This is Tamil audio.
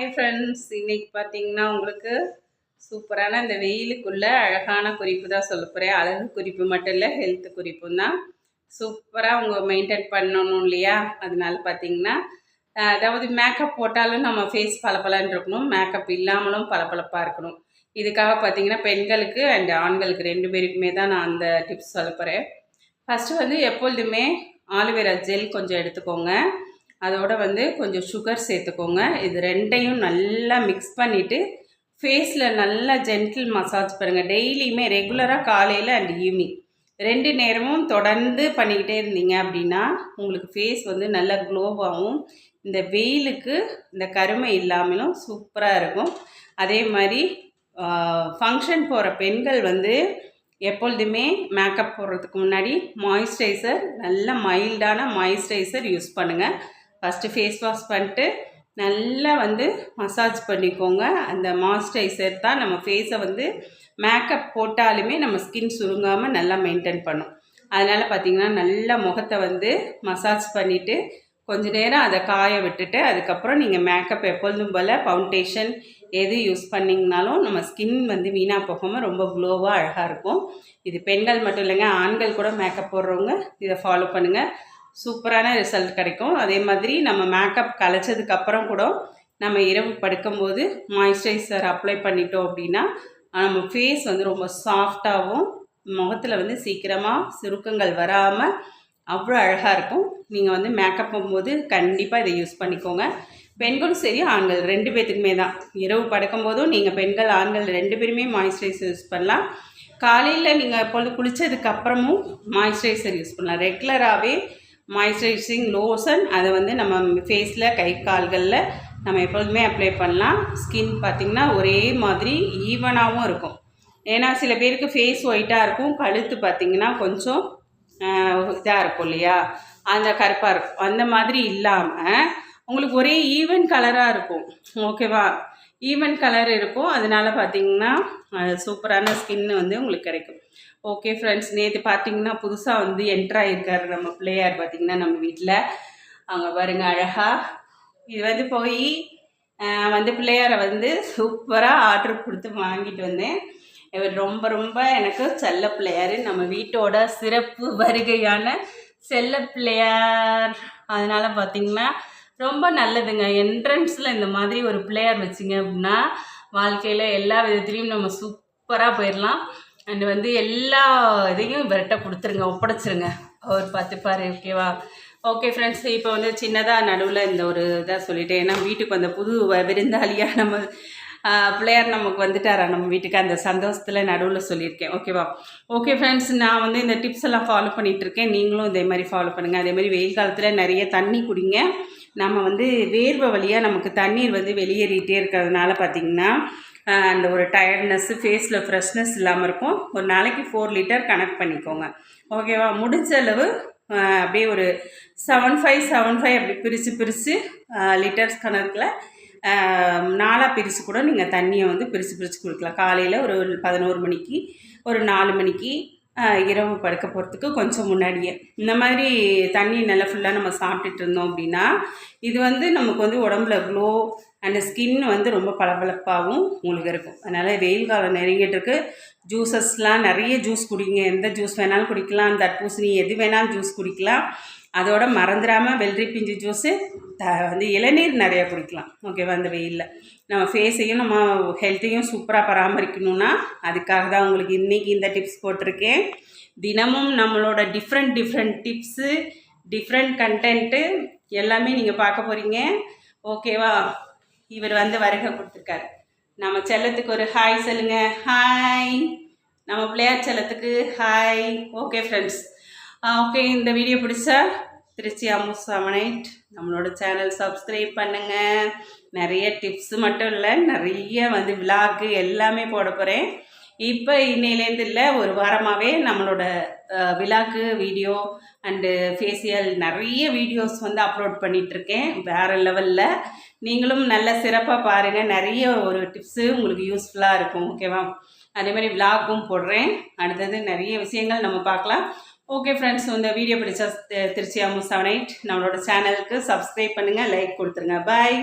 ஹாய் ஃப்ரெண்ட்ஸ் இன்னைக்கு பார்த்தீங்கன்னா உங்களுக்கு சூப்பரான இந்த வெயிலுக்குள்ளே அழகான குறிப்பு தான் சொல்ல போகிறேன் அழகு குறிப்பு மட்டும் இல்லை ஹெல்த் குறிப்பும் தான். சூப்பராக அவங்க மெயின்டைன் பண்ணணும் இல்லையா? அதனால பார்த்தீங்கன்னா அதாவது மேக்கப் போட்டாலும் நம்ம ஃபேஸ் பளபளன்னு இருக்கணும். மேக்கப் இல்லாமலும் பளபளப்பாக இருக்கணும். இதுக்காக பார்த்தீங்கன்னா பெண்களுக்கு அண்ட் ஆண்களுக்கு ரெண்டு பேருக்குமே தான் நான் அந்த டிப்ஸ் சொல்ல போகிறேன் ஃபஸ்ட்டு வந்து எப்பொழுதுமே ஆலுவேரா ஜெல் கொஞ்சம் எடுத்துக்கோங்க. அதோட வந்து கொஞ்சம் சுகர் சேர்த்துக்கோங்க. இது ரெண்டையும் நல்லா மிக்ஸ் பண்ணிவிட்டு ஃபேஸில் நல்லா ஜென்டில் மசாஜ் பண்ணுங்கள் டெய்லியுமே ரெகுலராக காலையில் அண்ட் ஈவினிங் ரெண்டு நேரமும் தொடர்ந்து பண்ணிக்கிட்டே இருந்தீங்க அப்படின்னா உங்களுக்கு ஃபேஸ் வந்து நல்லா க்ளோவாகவும் இந்த வெயிலுக்கு இந்த கருமை இல்லாமலும் சூப்பராக இருக்கும். அதே மாதிரி ஃபங்க்ஷன் போகிற பெண்கள் வந்து எப்பொழுதுமே மேக்கப் போடுறதுக்கு முன்னாடி மாய்ஸ்சரைசர் நல்ல மைல்டான மாய்ஸ்சரைசர் யூஸ் பண்ணுங்கள் ஃபஸ்ட்டு ஃபேஸ் வாஷ் பண்ணிட்டு நல்லா வந்து மசாஜ் பண்ணிக்கோங்க. அந்த மாய்ஸ்சரைசர் தான் நம்ம ஃபேஸை வந்து மேக்கப் போட்டாலுமே நம்ம ஸ்கின் சுருங்காமல் நல்லா மெயின்டைன் பண்ணும். அதனால் பார்த்திங்கன்னா நல்லா முகத்தை வந்து மசாஜ் பண்ணிவிட்டு கொஞ்ச நேரம் அதை காய விட்டுட்டு அதுக்கப்புறம் நீங்கள் மேக்கப் எப்பொழுதும் போல் ஃபவுண்டேஷன் எது யூஸ் பண்ணிங்கனாலும் நம்ம ஸ்கின் வந்து வீணாக போகாமல் ரொம்ப க்ளோவாக அழகாக இருக்கும். இது பெண்கள் மட்டும் இல்லைங்க ஆண்கள் கூட மேக்கப் போடுறவங்க இதை ஃபாலோ பண்ணுங்கள் சூப்பரான ரிசல்ட் கிடைக்கும். அதே மாதிரி நம்ம மேக்கப் கலைச்சதுக்கப்புறம் கூட நம்ம இரவு படுக்கும்போது மாய்ஸ்சரைசர் அப்ளை பண்ணிட்டோம் அப்படின்னா நம்ம ஃபேஸ் வந்து ரொம்ப சாஃப்டாகவும் முகத்தில் வந்து சீக்கிரமாக சுருக்கங்கள் வராமல் அவ்வளோ அழகாக இருக்கும். நீங்கள் வந்து மேக்கப் போகும்போது கண்டிப்பாக இதை யூஸ் பண்ணிக்கோங்க. பெண்களும் சரி ஆண்கள் ரெண்டு பேர்த்துக்குமே தான். இரவு படுக்கும்போதும் நீங்கள் பெண்கள் ஆண்கள் ரெண்டு பேருமே மாய்ஸ்சரைசர் யூஸ் பண்ணலாம். காலையில் நீங்கள் பொழுது குளித்ததுக்கப்புறமும் மாய்ஸ்சரைசர் யூஸ் பண்ணலாம். ரெகுலராகவே மாய்ஸ்சரைசிங் லோஷன் அதை வந்து நம்ம ஃபேஸில் கை கால்களில் நம்ம எப்பொழுதுமே அப்ளை பண்ணலாம். ஸ்கின் பார்த்திங்கன்னா ஒரே மாதிரி ஈவனாகவும் இருக்கும். ஏன்னா சில பேருக்கு ஃபேஸ் ஒயிட்டாக இருக்கும் கழுத்து பார்த்திங்கன்னா கொஞ்சம் இதாக இருக்கும் இல்லையா? அந்த கருப்பாக இருக்கும். அந்த மாதிரி இல்லாமல் உங்களுக்கு ஒரே ஈவன் கலராக இருக்கும். ஓகேவா ஈவன் கலர் இருக்கும். அதனால பார்த்தீங்கன்னா சூப்பரான ஸ்கின் வந்து உங்களுக்கு கிடைக்கும். ஓகே ஃப்ரெண்ட்ஸ் நேற்று பார்த்தீங்கன்னா புதுசாக வந்து என்ட்ரு நம்ம பிள்ளையார் பார்த்தீங்கன்னா நம்ம வீட்டில் அங்கே பாருங்க அழகாக இது வந்து போய் வந்து பிள்ளையாரை வந்து சூப்பராக ஆர்டர் கொடுத்து வாங்கிட்டு வந்தேன். இவர் ரொம்ப ரொம்ப எனக்கு செல்ல பிள்ளையார். நம்ம வீட்டோட சிறப்பு வருகையான செல்ல பிள்ளையார். அதனால் பார்த்தீங்கன்னா ரொம்ப நல்லதுங்க. என்ட்ரன்ஸில் இந்த மாதிரி ஒரு பிள்ளையார் வச்சிங்க அப்படின்னா வாழ்க்கையில் எல்லா விதத்துலேயும் நம்ம சூப்பராக போயிடலாம் அண்ட் வந்து எல்லா இதையும் இவர்கிட்ட கொடுத்துருங்க ஒப்படைச்சிருங்க. அவர் பார்த்துப்பாரு ஓகேவா ஓகே ஃப்ரெண்ட்ஸ் இப்போ வந்து சின்னதாக நடுவில் இந்த ஒரு இதாக சொல்லிட்டேன். ஏன்னா வீட்டுக்கு வந்த புது விருந்தாளியாக நம்ம பிள்ளையார் நமக்கு வந்துட்டாரா? நம்ம வீட்டுக்கு அந்த சந்தோஷத்தில் நடுவில் சொல்லியிருக்கேன். ஓகேவா ஓகே ஃப்ரெண்ட்ஸ் நான் வந்து இந்த டிப்ஸ் எல்லாம் ஃபாலோ பண்ணிகிட்ருக்கேன் இருக்கேன் நீங்களும் இதே மாதிரி ஃபாலோ பண்ணுங்கள் அதே மாதிரி வெயில் காலத்தில் நிறைய தண்ணி குடிங்க. நம்ம வந்து வேர்வை வழியாக நமக்கு தண்ணீர் வந்து வெளியேறிகிட்டே இருக்கிறதுனால பார்த்திங்கன்னா அந்த ஒரு டயர்ட்னஸ்ஸு ஃபேஸில் ஃப்ரெஷ்னஸ் இல்லாமல் இருக்கும். ஒரு நாளைக்கு ஃபோர் லிட்டர் கனெக்ட் பண்ணிக்கோங்க. ஓகேவா முடிஞ்ச அளவு அப்படியே ஒரு செவன் ஃபைவ் செவன் ஃபைவ் அப்படி பிரித்து பிரித்து லிட்டர்ஸ் கணக்கில் நாலாக பிரித்து கூட நீங்கள் தண்ணியை வந்து பிரித்து பிரித்து கொடுக்கலாம். காலையில் ஒரு பதினோரு மணிக்கு ஒரு நாலு மணிக்கு இரவு படுக்க போகிறதுக்கு கொஞ்சம் முன்னாடியே. இந்த மாதிரி தண்ணி நல்லா ஃபுல்லாக நம்ம சாப்பிட்டுட்டு இருந்தோம் அப்படின்னா இது வந்து நமக்கு வந்து உடம்புல க்ளோ அந்த ஸ்கின் வந்து ரொம்ப பளபளப்பாகவும் உங்களுக்கு இருக்கும். அதனால் வெயில் காலம் நெருங்கிட்டு இருக்கு. ஜூஸஸ்லாம் நிறைய ஜூஸ் குடிங்க. எந்த ஜூஸ் வேணாலும் குடிக்கலாம். தர்பூசணி எது வேணாலும் ஜூஸ் குடிக்கலாம். அதோட மறந்துடாமல் வெள்ளரி பிஞ்சு ஜூஸு த வந்து இளநீர் நிறையா குடிக்கலாம். ஓகேவா அந்த வெயிலில். நம்ம ஃபேஸையும் நம்ம ஹெல்த்தையும் சூப்பராக பராமரிக்கணும்னா அதுக்காக தான் உங்களுக்கு இன்றைக்கி இந்த டிப்ஸ் போட்டிருக்கேன். தினமும் நம்மளோட different different tips different content எல்லாமே நீங்கள் பார்க்க போகிறீங்க ஓகேவா இவர் வந்து வருகை கொடுத்துருக்காரு. நம்ம செல்லத்துக்கு ஒரு ஹாய் சொல்லுங்கள் ஹாய் நம்ம பிள்ளையார் செல்லத்துக்கு ஹாய் ஓகே ஃப்ரெண்ட்ஸ் ஓகே இந்த வீடியோ பிடிச்சா திருச்சி அம்மு செவனைட் நம்மளோட சேனல் சப்ஸ்கிரைப் பண்ணுங்கள் நிறைய டிப்ஸ் மட்டும் இல்லை நிறைய வந்து விலாகு எல்லாமே போட போகிறேன் இப்போ இன்னையிலேருந்து இல்லை ஒரு வாரமாகவே நம்மளோட விழாக்கு வீடியோ அண்டு ஃபேஷியல் நிறைய வீடியோஸ் வந்து அப்லோட் பண்ணிகிட்ருக்கேன் வேறு லெவலில் நீங்களும் நல்ல சிறப்பாக பாருங்கள் நிறைய ஒரு டிப்ஸு உங்களுக்கு யூஸ்ஃபுல்லாக இருக்கும் ஓகேவா அதே மாதிரி விலாகும் போடுறேன். அடுத்தது நிறைய விஷயங்கள் நம்ம பார்க்கலாம். ஓகே ஃப்ரெண்ட்ஸ் இந்த வீடியோ பிடிச்சா தி- திருச்சி அம்மு செவன் எயிட் நம்மளோட சேனலுக்கு சப்ஸ்கிரைப் பண்ணுங்கள் லைக் கொடுத்துருங்க. பாய்